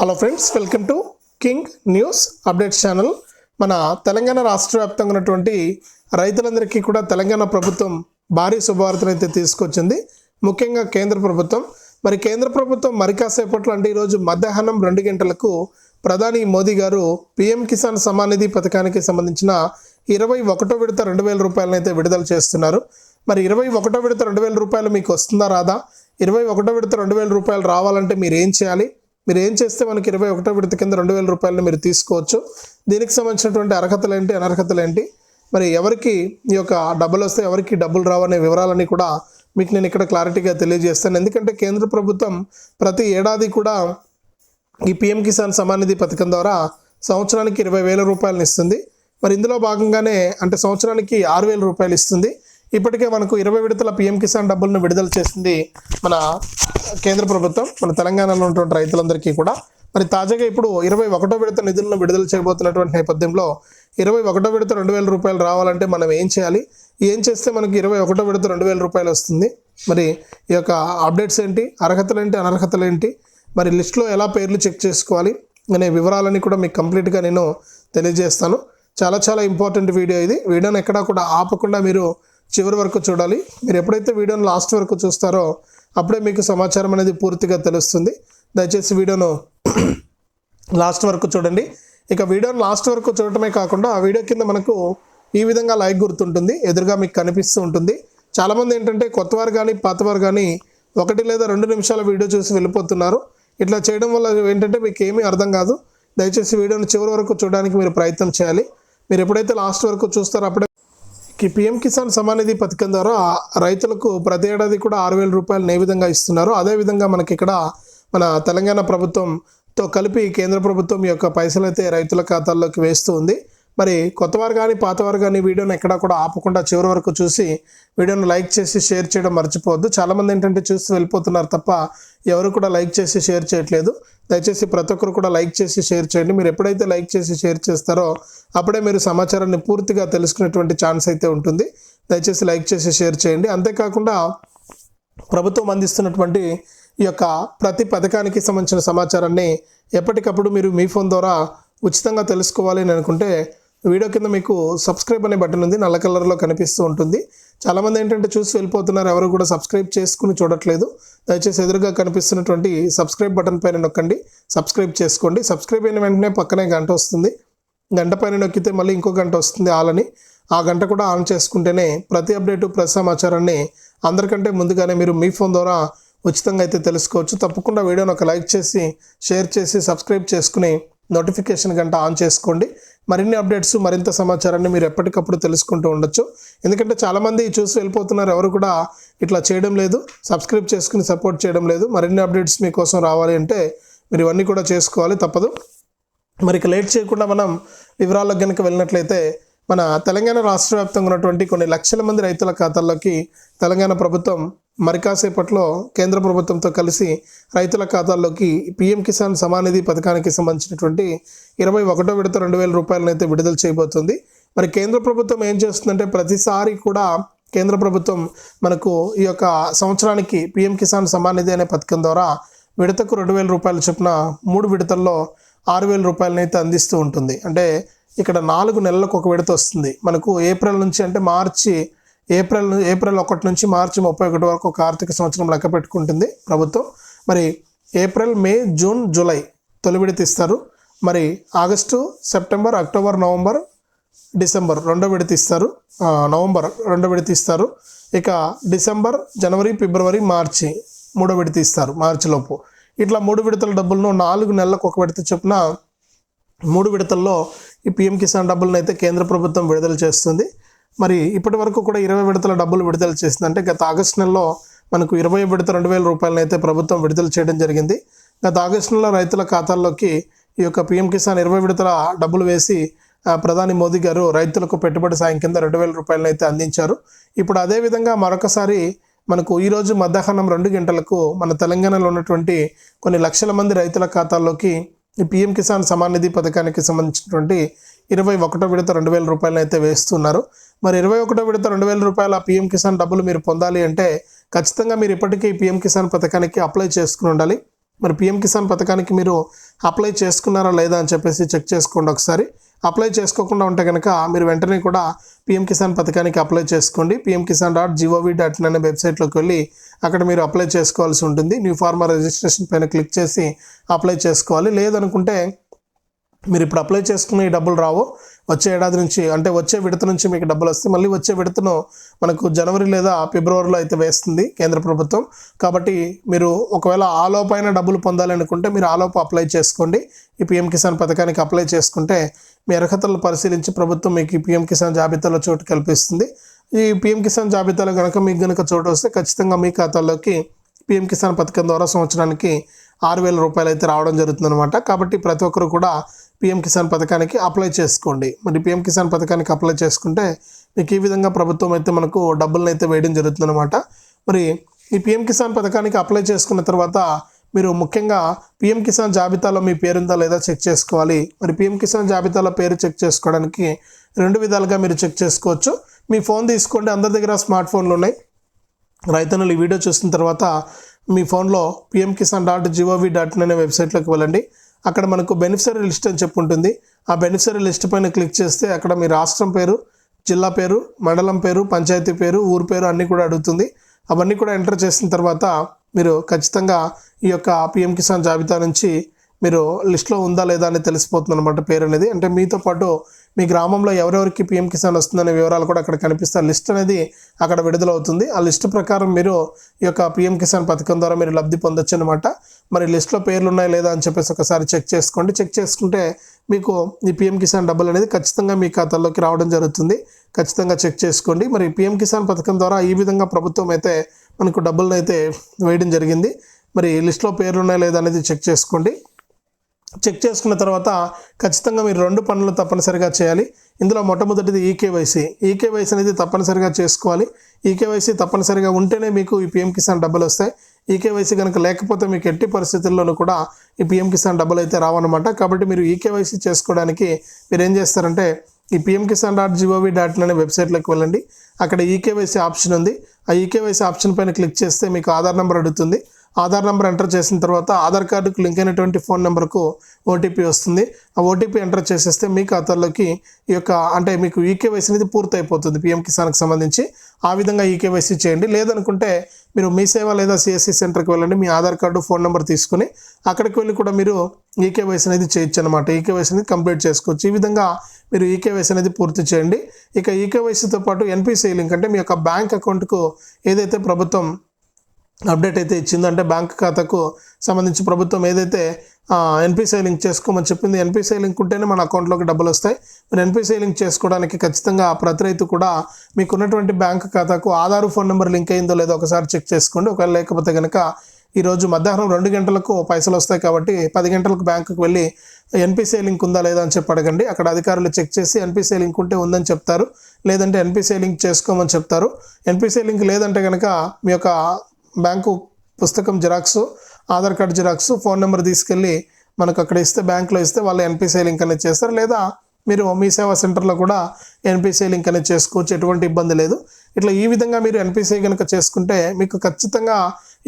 Hello friends welcome to king news updates channel మన తెలంగాణ రాష్ట్ర వ్యాప్తంగా ఉన్నటువంటి రైతులందరికీ కూడా తెలంగాణ ప్రభుత్వం భారీ శుభవార్తను అయితే తీసుకొచ్చింది. ముఖ్యంగా కేంద్ర ప్రభుత్వం. మరి కేంద్ర ప్రభుత్వం మరి కాసేపట్లో అంటే ఈరోజు మధ్యాహ్నం రెండు గంటలకు ప్రధాని మోదీ గారు పిఎం కిసాన్ సమానిధి పథకానికి సంబంధించిన ఇరవై ఒకటో విడత రెండు వేల రూపాయలను అయితే విడుదల చేస్తున్నారు. మరి ఇరవై ఒకటో విడత రెండు వేల రూపాయలు మీకు వస్తుందా రాదా? ఇరవై ఒకటో విడత రెండు వేల రూపాయలు రావాలంటే మీరు ఏం చేయాలి? మీరు ఏం చేస్తే మనకి ఇరవై ఒకటో విడత కింద రెండు వేల రూపాయలను మీరు తీసుకోవచ్చు? దీనికి సంబంధించినటువంటి అర్హతలు ఏంటి అనర్హతలు ఏంటి? మరి ఎవరికి ఈ యొక్క డబ్బులు వస్తే ఎవరికి డబ్బులు రావనే వివరాలని కూడా మీకు నేను ఇక్కడ క్లారిటీగా తెలియజేస్తాను. ఎందుకంటే కేంద్ర ప్రభుత్వం ప్రతి ఏడాది కూడా ఈ పిఎం కిసాన్ సమాన్ నిధి పథకం ద్వారా సంవత్సరానికి ఇరవై వేల రూపాయలను ఇస్తుంది. మరి ఇందులో భాగంగానే అంటే సంవత్సరానికి ఆరు వేల రూపాయలు ఇస్తుంది. ఇప్పటికే మనకు ఇరవై విడతల పిఎం కిసాన్ డబ్బులను విడుదల చేసింది మన కేంద్ర ప్రభుత్వం మన తెలంగాణలో ఉన్నటువంటి రైతులందరికీ కూడా. మరి తాజాగా ఇప్పుడు ఇరవై ఒకటో విడత నిధులను విడుదల చేయబోతున్నటువంటి నేపథ్యంలో ఇరవై ఒకటో విడత రెండు వేల రూపాయలు రావాలంటే మనం ఏం చేయాలి? ఏం చేస్తే మనకి ఇరవై ఒకటో విడత రెండు వేల రూపాయలు వస్తుంది? మరి ఈ యొక్క అప్డేట్స్ ఏంటి? అర్హతలు ఏంటి? అనర్హతలు ఏంటి? మరి లిస్ట్లో ఎలా పేర్లు చెక్ చేసుకోవాలి? అనే వివరాలని కూడా మీకు కంప్లీట్గా నేను తెలియజేస్తాను. చాలా చాలా ఇంపార్టెంట్ వీడియో ఇది. వీడియోని ఎక్కడా కూడా ఆపకుండా మీరు చివరి వరకు చూడాలి. మీరు ఎప్పుడైతే వీడియోను లాస్ట్ వరకు చూస్తారో అప్పుడే మీకు సమాచారం అనేది పూర్తిగా తెలుస్తుంది. దయచేసి వీడియోను లాస్ట్ వరకు చూడండి. ఇక వీడియోను లాస్ట్ వరకు చూడటమే కాకుండా ఆ వీడియో కింద మనకు ఈ విధంగా లైక్ గుర్తుంటుంది. ఎదురుగా మీకు కనిపిస్తూ ఉంటుంది. చాలామంది ఏంటంటే కొత్తవారు కానీ పాతవారు కానీ ఒకటి లేదా రెండు నిమిషాల వీడియో చూసి వెళ్ళిపోతున్నారు. ఇట్లా చేయడం వల్ల ఏంటంటే మీకు ఏమీ అర్థం కాదు. దయచేసి వీడియోను చివరి వరకు చూడడానికి మీరు ప్రయత్నం చేయాలి. మీరు ఎప్పుడైతే లాస్ట్ వరకు చూస్తారో అప్పుడే పిఎం కిసాన్ సమాన్ నిధి పథకం ద్వారా రైతులకు ప్రతి ఏడాది కూడా ఆరు వేల రూపాయలు ఏ విధంగా ఇస్తున్నారు? అదేవిధంగా మనకి ఇక్కడ మన తెలంగాణ ప్రభుత్వంతో కలిపి కేంద్ర ప్రభుత్వం యొక్క పైసలు అయితే రైతుల ఖాతాల్లోకి వేస్తూ ఉంది. మరి కొత్తవారు కానీ పాతవారు కానీ వీడియోని ఎక్కడా కూడా ఆపకుండా చివరి వరకు చూసి వీడియోను లైక్ చేసి షేర్ చేయడం మర్చిపోవద్దు. చాలామంది ఏంటంటే చూసి వెళ్ళిపోతున్నారు తప్ప ఎవరు కూడా లైక్ చేసి షేర్ చేయట్లేదు. దయచేసి ప్రతి ఒక్కరు కూడా లైక్ చేసి షేర్ చేయండి. మీరు ఎప్పుడైతే లైక్ చేసి షేర్ చేస్తారో అప్పుడే మీరు సమాచారాన్ని పూర్తిగా తెలుసుకునేటువంటి ఛాన్స్ అయితే ఉంటుంది. దయచేసి లైక్ చేసి షేర్ చేయండి. అంతేకాకుండా ప్రభుత్వం అందిస్తున్నటువంటి ఈ యొక్క ప్రతి పథకానికి సంబంధించిన సమాచారాన్ని ఎప్పటికప్పుడు మీరు మీ ఫోన్ ద్వారా ఉచితంగా తెలుసుకోవాలి అని అనుకుంటే వీడియో కింద మీకు సబ్స్క్రైబ్ అనే బటన్ ఉంది. నల్ల కలర్లో కనిపిస్తూ ఉంటుంది. చాలామంది ఏంటంటే చూసి వెళ్ళిపోతున్నారు. ఎవరు కూడా సబ్స్క్రైబ్ చేసుకుని చూడట్లేదు. దయచేసి ఎదురుగా కనిపిస్తున్నటువంటి సబ్స్క్రైబ్ బటన్ పైన నొక్కండి. సబ్స్క్రైబ్ చేసుకోండి. సబ్స్క్రైబ్ అయిన వెంటనే పక్కనే గంట వస్తుంది. గంట పైన నొక్కితే మళ్ళీ ఇంకో గంట వస్తుంది ఆలని. ఆ గంట కూడా ఆన్ చేసుకుంటేనే ప్రతి అప్డేటు ప్రతి సమాచారాన్ని అందరికంటే ముందుగానే మీరు మీ ఫోన్ ద్వారా ఉచితంగా అయితే తెలుసుకోవచ్చు. తప్పకుండా వీడియోని ఒక లైక్ చేసి షేర్ చేసి సబ్స్క్రైబ్ చేసుకుని నోటిఫికేషన్ గంట ఆన్ చేసుకోండి. మరిన్ని అప్డేట్స్ మరింత సమాచారాన్ని మీరు ఎప్పటికప్పుడు తెలుసుకుంటూ ఉండొచ్చు. ఎందుకంటే చాలామంది చూసి వెళ్ళిపోతున్నారు ఎవరు కూడా ఇట్లా చేయడం లేదు సబ్స్క్రైబ్ చేసుకుని సపోర్ట్ చేయడం లేదు. మరిన్ని అప్డేట్స్ మీకోసం రావాలి అంటే మీరు ఇవన్నీ కూడా చేసుకోవాలి తప్పదు. మరి ఇక లేట్ చేయకుండా మనం వివరాలకు కనుక వెళ్ళినట్లయితే మన తెలంగాణ రాష్ట్ర వ్యాప్తంగా ఉన్నటువంటి కొన్ని లక్షల మంది రైతుల ఖాతాల్లోకి తెలంగాణ ప్రభుత్వం మరికాసేపట్లో కేంద్ర ప్రభుత్వంతో కలిసి రైతుల ఖాతాల్లోకి పిఎం కిసాన్ సమానిధి పథకానికి సంబంధించినటువంటి ఇరవై ఒకటో విడత రెండు వేల రూపాయలను అయితే విడుదల చేయబోతుంది. మరి కేంద్ర ప్రభుత్వం ఏం చేస్తుందంటే ప్రతిసారి కూడా కేంద్ర ప్రభుత్వం మనకు ఈ యొక్క సంవత్సరానికి పిఎం కిసాన్ సమానిధి అనే పథకం ద్వారా విడతకు రెండు వేల రూపాయల చొప్పున మూడు విడతల్లో ఆరు వేల రూపాయలనైతే అందిస్తూ ఉంటుంది. అంటే ఇక్కడ నాలుగు నెలలకు ఒక విడత వస్తుంది. మనకు ఏప్రిల్ నుంచి అంటే మార్చి ఏప్రిల్ ఏప్రిల్ ఒకటి నుంచి మార్చి ముప్పై ఒకటి వరకు ఒక ఆర్థిక సంవత్సరం లెక్క పెట్టుకుంటుంది ప్రభుత్వం. మరి ఏప్రిల్ మే జూన్ జూలై తొలి విడత ఇస్తారు. మరి August September October November December రెండో విడత ఇస్తారు. నవంబర్ రెండో విడత ఇస్తారు. ఇక డిసెంబర్ జనవరి ఫిబ్రవరి మార్చి మూడో విడత ఇస్తారు మార్చిలోపు ఇట్లా మూడు విడతల డబ్బులను నాలుగు నెలలకు ఒక విడత చొప్పున మూడు విడతల్లో ఈ పిఎం కిసాన్ డబ్బులను అయితే కేంద్ర ప్రభుత్వం విడుదల చేస్తుంది. మరి ఇప్పటి వరకు కూడా ఇరవై విడతల డబ్బులు విడుదల చేసింది. అంటే గత ఆగస్టు నెలలో మనకు ఇరవై విడత రెండు వేల రూపాయలను అయితే ప్రభుత్వం విడుదల చేయడం జరిగింది. గత ఆగస్టు నెలలో రైతుల ఖాతాల్లోకి ఈ యొక్క పిఎం కిసాన్ ఇరవై విడతల డబ్బులు వేసి ప్రధాని మోదీ గారు రైతులకు పెట్టుబడి సాయం కింద రెండు వేల రూపాయలను అయితే అందించారు. ఇప్పుడు అదేవిధంగా మరొకసారి మనకు ఈరోజు మధ్యాహ్నం రెండు గంటలకు మన తెలంగాణలో ఉన్నటువంటి కొన్ని లక్షల మంది రైతుల ఖాతాల్లోకి ఈ పిఎం కిసాన్ సమాన్ నిధి పథకానికి సంబంధించినటువంటి ఇరవై ఒకటో విడత రెండు వేల రూపాయలు అయితే వేస్తున్నారు. మరి ఇరవై ఒకటో విడత రెండు వేల రూపాయల పిఎం కిసాన్ డబ్బులు మీరు పొందాలి అంటే ఖచ్చితంగా మీరు ఇప్పటికీ పిఎం కిసాన్ పథకానికి అప్లై చేసుకుని ఉండాలి. మరి పిఎం కిసాన్ పథకానికి మీరు అప్లై చేసుకున్నారా లేదా అని చెప్పేసి చెక్ చేసుకోండి ఒకసారి. అప్లై చేసుకోకుండా ఉంటే కనుక మీరు వెంటనే కూడా పిఎం కిసాన్ పథకానికి అప్లై చేసుకోండి. PM Kisan dot GOV dot in అనే వెబ్సైట్లోకి వెళ్ళి అక్కడ మీరు అప్లై చేసుకోవాల్సి ఉంటుంది. న్యూ ఫార్మర్ రిజిస్ట్రేషన్ పైన క్లిక్ చేసి అప్లై చేసుకోవాలి. లేదనుకుంటే మీరు ఇప్పుడు అప్లై చేసుకున్న ఈ డబ్బులు రావు. వచ్చే ఏడాది నుంచి అంటే వచ్చే విడత నుంచి మీకు డబ్బులు వస్తాయి. మళ్ళీ వచ్చే విడతను మనకు జనవరి లేదా ఫిబ్రవరిలో అయితే వేస్తుంది కేంద్ర ప్రభుత్వం. కాబట్టి మీరు ఒకవేళ ఆలోపైన డబ్బులు పొందాలనుకుంటే మీరు ఆలోపు అప్లై చేసుకోండి. ఈ పిఎం కిసాన్ పథకానికి అప్లై చేసుకుంటే మీ అర్హతలను పరిశీలించి ప్రభుత్వం మీకు పిఎం కిసాన్ జాబితాలో చోటు కల్పిస్తుంది. ఈ పిఎం కిసాన్ జాబితాలో కనుక మీకు కనుక చోటు వస్తే ఖచ్చితంగా మీ ఖాతాలోకి పిఎం కిసాన్ పథకం ద్వారా సంవత్సరానికి ఆరు వేల రూపాయలు అయితే రావడం జరుగుతుందన్నమాట. కాబట్టి ప్రతి ఒక్కరు కూడా పిఎం కిసాన్ పథకానికి అప్లై చేసుకోండి. మరి పిఎం కిసాన్ పథకానికి అప్లై చేసుకుంటే మీకు ఈ విధంగా ప్రభుత్వం అయితే మనకు డబ్బులను అయితే వేయడం జరుగుతుందన్నమాట. మరి ఈ పిఎం కిసాన్ పథకానికి అప్లై చేసుకున్న తర్వాత మీరు ముఖ్యంగా పిఎం కిసాన్ జాబితాలో మీ పేరుందా లేదా చెక్ చేసుకోవాలి. మరి పిఎం కిసాన్ జాబితాలో పేరు చెక్ చేసుకోవడానికి రెండు విధాలుగా మీరు చెక్ చేసుకోవచ్చు. మీ ఫోన్ తీసుకోండి. అందరి దగ్గర స్మార్ట్ ఫోన్లు ఉన్నాయి. రైతన్నులు ఈ వీడియో చూసిన తర్వాత మీ ఫోన్లో PM Kisan dot GOV dot in అనే వెబ్సైట్లోకి వెళ్ళండి. అక్కడ మనకు బెనిఫిషరీ లిస్ట్ అని చెప్పి ఉంటుంది. ఆ బెనిఫిషరీ లిస్ట్ పైన క్లిక్ చేస్తే అక్కడ మీ రాష్ట్రం పేరు జిల్లా పేరు మండలం పేరు పంచాయతీ పేరు ఊరు పేరు అన్నీ కూడా అడుగుతుంది. అవన్నీ కూడా ఎంటర్ చేసిన తర్వాత మీరు ఖచ్చితంగా ఈ యొక్క పిఎం కిసాన్ జాబితా నుంచి మీరు లిస్ట్లో ఉందా లేదా అని తెలిసిపోతుంది అనమాట పేరు అనేది అంటే మీతో పాటు మీ గ్రామంలో ఎవరెవరికి పిఎం కిసాన్ వస్తుందనే వివరాలు కూడా అక్కడ కనిపిస్తాయి. లిస్ట్ అనేది అక్కడ విడుదలవుతుంది. ఆ లిస్ట్ ప్రకారం మీరు ఈ యొక్క పిఎం కిసాన్ పథకం ద్వారా మీరు లబ్ధి పొందొచ్చు అనమాట మరి లిస్ట్లో పేర్లు ఉన్నాయా లేదా అని చెప్పేసి ఒకసారి చెక్ చేసుకోండి. చెక్ చేసుకుంటే మీకు ఈ పిఎం కిసాన్ డబ్బులు అనేది ఖచ్చితంగా మీ ఖాతాలోకి రావడం జరుగుతుంది. ఖచ్చితంగా చెక్ చేసుకోండి. మరి పిఎం కిసాన్ పథకం ద్వారా ఈ విధంగా ప్రభుత్వం అయితే మనకు డబ్బులను అయితే వేయడం జరిగింది. మరి లిస్ట్లో పేర్లున్నాయా లేదా అనేది చెక్ చేసుకోండి. చెక్ చేసుకున్న తర్వాత ఖచ్చితంగా మీరు రెండు పనులు తప్పనిసరిగా చేయాలి. ఇందులో మొట్టమొదటిది ఈకేవైసీ. ఈకేవైసీ అనేది తప్పనిసరిగా చేసుకోవాలి. ఈకేవైసీ తప్పనిసరిగా ఉంటేనే మీకు ఈ పిఎం కిసాన్ డబ్బులు వస్తాయి. ఈకేవైసీ కనుక లేకపోతే మీకు ఎట్టి పరిస్థితుల్లోనూ కూడా ఈ పిఎం కిసాన్ డబ్బులు అయితే రావన్నమాట. కాబట్టి మీరు ఈకేవైసీ చేసుకోవడానికి మీరు ఏం చేస్తారంటే ఈ PM Kisan dot GOV dot in అనే వెబ్సైట్లోకి వెళ్ళండి. అక్కడ ఈకేవైసీ ఆప్షన్ ఉంది. ఆ ఈకేవైసీ ఆప్షన్ పైన క్లిక్ చేస్తే మీకు ఆధార్ నెంబర్ అడుగుతుంది. ఆధార్ నెంబర్ ఎంటర్ చేసిన తర్వాత ఆధార్ కార్డుకు లింక్ అయినటువంటి ఫోన్ నెంబర్కు ఓటీపీ వస్తుంది. ఆ ఓటీపీ ఎంటర్ చేసేస్తే మీ ఖాతాలోకి ఈ యొక్క అంటే మీకు ఈకేవైసీ అనేది పూర్తయిపోతుంది పిఎం కిసాన్కి సంబంధించి. ఆ విధంగా ఈకేవైసీ చేయండి. లేదనుకుంటే మీరు మీ సేవ లేదా సిఎస్సి సెంటర్కి వెళ్ళండి మీ ఆధార్ కార్డు ఫోన్ నెంబర్ తీసుకుని అక్కడికి వెళ్ళి కూడా మీరు ఈకేవైసీ అనేది చేయొచ్చు అనమాట ఈకేవైసీ అనేది కంప్లీట్ చేసుకోవచ్చు. ఈ విధంగా మీరు ఈకేవైసీ అనేది పూర్తి చేయండి. ఇక ఈకేవైసీతో పాటు ఎన్పిసిఐ లింక్ అంటే మీ యొక్క బ్యాంక్ అకౌంట్కు ఏదైతే ప్రభుత్వం అప్డేట్ అయితే ఇచ్చిందంటే బ్యాంక్ ఖాతాకు సంబంధించి ప్రభుత్వం ఏదైతే ఎన్పిసిఐ లింక్ చేసుకోమని చెప్పింది ఎన్పిసిఐ లింక్ ఉంటేనే మన అకౌంట్లోకి డబ్బులు వస్తాయి. మరి ఎన్పిసిఐ లింక్ చేసుకోవడానికి ఖచ్చితంగా ప్రతి రైతు కూడా మీకు ఉన్నటువంటి బ్యాంక్ ఖాతాకు ఆధార్ ఫోన్ నెంబర్ లింక్ అయిందో లేదో ఒకసారి చెక్ చేసుకోండి. ఒకవేళ లేకపోతే కనుక ఈరోజు మధ్యాహ్నం రెండు గంటలకు పైసలు వస్తాయి కాబట్టి పది గంటలకు బ్యాంకుకు వెళ్ళి ఎన్పిసిఐ లింక్ ఉందా లేదా అని చెప్పి అడగండి. అక్కడ అధికారులు చెక్ చేసి ఎన్పిసిఐ లింక్ ఉంటే ఉందని చెప్తారు. లేదంటే ఎన్పిసిఐ లింక్ చేసుకోమని చెప్తారు. ఎన్పిసిఐ లింక్ లేదంటే కనుక మీ యొక్క బ్యాంకు పుస్తకం xerox Aadhaar card xerox phone number తీసుకెళ్ళి మనకు అక్కడ ఇస్తే బ్యాంకులో ఇస్తే వాళ్ళు ఎన్పిసిఐ లింక్ అనేది చేస్తారు. లేదా మీరు మీ సేవా సెంటర్లో కూడా ఎన్పిసిఐ లింక్ అనేది చేసుకోవచ్చు. ఎటువంటి ఇబ్బంది లేదు. ఇట్లా ఈ విధంగా మీరు ఎన్పిసిఐ కనుక చేసుకుంటే మీకు ఖచ్చితంగా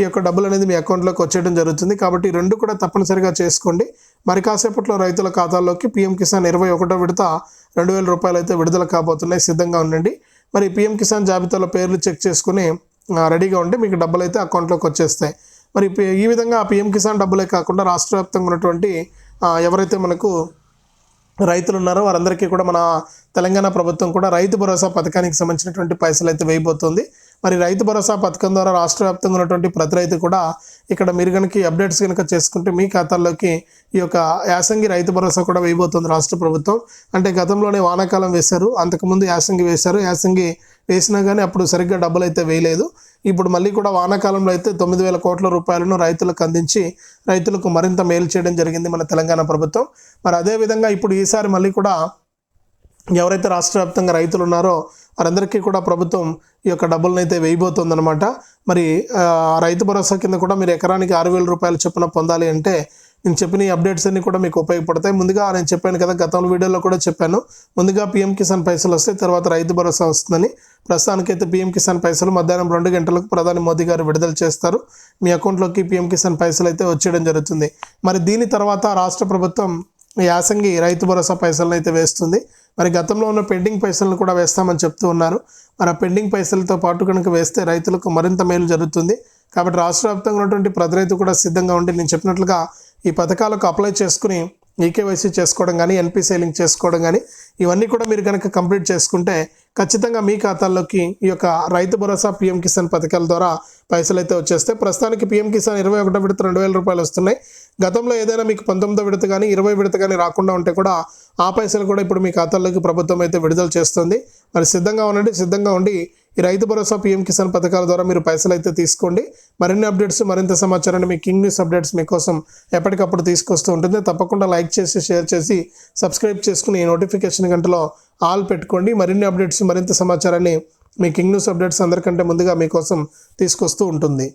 ఈ యొక్క డబ్బులు అనేది మీ అకౌంట్లోకి వచ్చేయడం జరుగుతుంది. కాబట్టి రెండు కూడా తప్పనిసరిగా చేసుకోండి. మరి కాసేపట్లో రైతుల ఖాతాల్లోకి పిఎం కిసాన్ ఇరవై ఒకటో విడత రెండు వేల రూపాయలు అయితే విడుదల కాబోతున్నాయి. సిద్ధంగా ఉండండి. మరి పిఎం కిసాన్ జాబితాలో పేర్లు చెక్ చేసుకుని రెడీగా ఉండి మీకు డబ్బులు అయితే అకౌంట్లోకి వచ్చేస్తాయి. మరి ఈ విధంగా పిఎం కిసాన్ డబ్బులే కాకుండా రాష్ట్ర వ్యాప్తంగా ఉన్నటువంటి ఎవరైతే మనకు రైతులు ఉన్నారో వారందరికీ కూడా మన తెలంగాణ ప్రభుత్వం కూడా రైతు భరోసా పథకానికి సంబంధించినటువంటి పైసలు అయితే వేయబోతుంది. మరి రైతు భరోసా పథకం ద్వారా రాష్ట్ర వ్యాప్తంగా ఉన్నటువంటి ప్రతి రైతు కూడా ఇక్కడ మీరు కనుక అప్డేట్స్ కనుక చేసుకుంటే మీ ఖాతాల్లోకి ఈ యొక్క యాసంగి రైతు భరోసా కూడా వేయబోతుంది రాష్ట్ర ప్రభుత్వం. అంటే గతంలోనే వానాకాలం వేశారు అంతకుముందు యాసంగి వేశారు. యాసంగి వేసినా కానీ అప్పుడు సరిగ్గా డబ్బులు అయితే వేయలేదు. ఇప్పుడు మళ్ళీ కూడా వానాకాలంలో అయితే తొమ్మిది వేల కోట్ల రూపాయలను రైతులకు అందించి రైతులకు మరింత మేలు చేయడం జరిగింది మన తెలంగాణ ప్రభుత్వం. మరి అదేవిధంగా ఇప్పుడు ఈసారి మళ్ళీ కూడా ఎవరైతే రాష్ట్ర వ్యాప్తంగా రైతులు ఉన్నారో వారందరికీ కూడా ప్రభుత్వం ఈ యొక్క డబ్బులను అయితే వేయబోతుందన్నమాట. మరి రైతు భరోసా కింద కూడా మీరు ఎకరానికి ఆరు వేల రూపాయలు చొప్పున పొందాలి అంటే నేను చెప్పిన ఈ అప్డేట్స్ అన్ని కూడా మీకు ఉపయోగపడతాయి. ముందుగా నేను చెప్పాను కదా గతంలో వీడియోలో కూడా చెప్పాను. ముందుగా పీఎం కిసాన్ పైసలు వస్తే తర్వాత రైతు భరోసా వస్తుందని. ప్రస్తుతానికైతే పీఎం కిసాన్ పైసలు మధ్యాహ్నం రెండు గంటలకు ప్రధాని మోదీ గారు విడుదల చేస్తారు. మీ అకౌంట్లోకి పీఎం కిసాన్ పైసలు అయితే వచ్చేయడం జరుగుతుంది. మరి దీని తర్వాత రాష్ట్ర ప్రభుత్వం యాసంగి రైతు భరోసా పైసలను అయితే వేస్తుంది. మరి గతంలో ఉన్న పెండింగ్ పైసలను కూడా వేస్తామని చెప్తూ ఉన్నారు. మరి ఆ పెండింగ్ పైసలతో పాటు కనుక వేస్తే రైతులకు మరింత మేలు జరుగుతుంది. కాబట్టి రాష్ట్ర వ్యాప్తంగా ఉన్నటువంటి ప్రతి రైతు కూడా సిద్ధంగా ఉండి నేను చెప్పినట్లుగా ఈ పథకాలకు అప్లై చేసుకుని ఈకేవైసీ చేసుకోవడం కానీ ఎన్పీ సేలింగ్ చేసుకోవడం కానీ ఇవన్నీ కూడా మీరు కనుక కంప్లీట్ చేసుకుంటే ఖచ్చితంగా మీ ఖాతాల్లోకి ఈ యొక్క రైతు భరోసా పీఎం కిసాన్ పథకాల ద్వారా పైసలు అయితే వచ్చేస్తే ప్రస్తుతానికి పీఎం కిసాన్ ఇరవై ఒకటో విడత రెండు వేల రూపాయలు వస్తున్నాయి. గతంలో ఏదైనా మీకు పంతొమ్మిదో విడత కానీ ఇరవై విడత కానీ రాకుండా ఉంటే కూడా ఆ పైసలు కూడా ఇప్పుడు మీ ఖాతాల్లోకి ప్రభుత్వం అయితే విడుదల చేస్తుంది. మరి సిద్ధంగా ఉండండి సిద్ధంగా ఉండి ఈ రైతు భరోసా పీఎం కిసాన్ పథకాల ద్వారా మీరు పైసలు అయితే తీసుకోండి. మరిన్ని అప్డేట్స్ మరింత సమాచారాన్ని మీ కింగ్ న్యూస్ అప్డేట్స్ మీకోసం ఎప్పటికప్పుడు తీసుకొస్తూ ఉంటుంది. తప్పకుండా లైక్ చేసి షేర్ చేసి సబ్స్క్రైబ్ చేసుకుని నోటిఫికేషన్ గంటలో ఆల్ పెట్టుకోండి. మరిన్ని అప్డేట్స్ మరింత సమాచారాన్ని మీ కింగ్ న్యూస్ అప్డేట్స్ అందరికంటే ముందుగా మీకోసం తీసుకొస్తూ ఉంటుంది.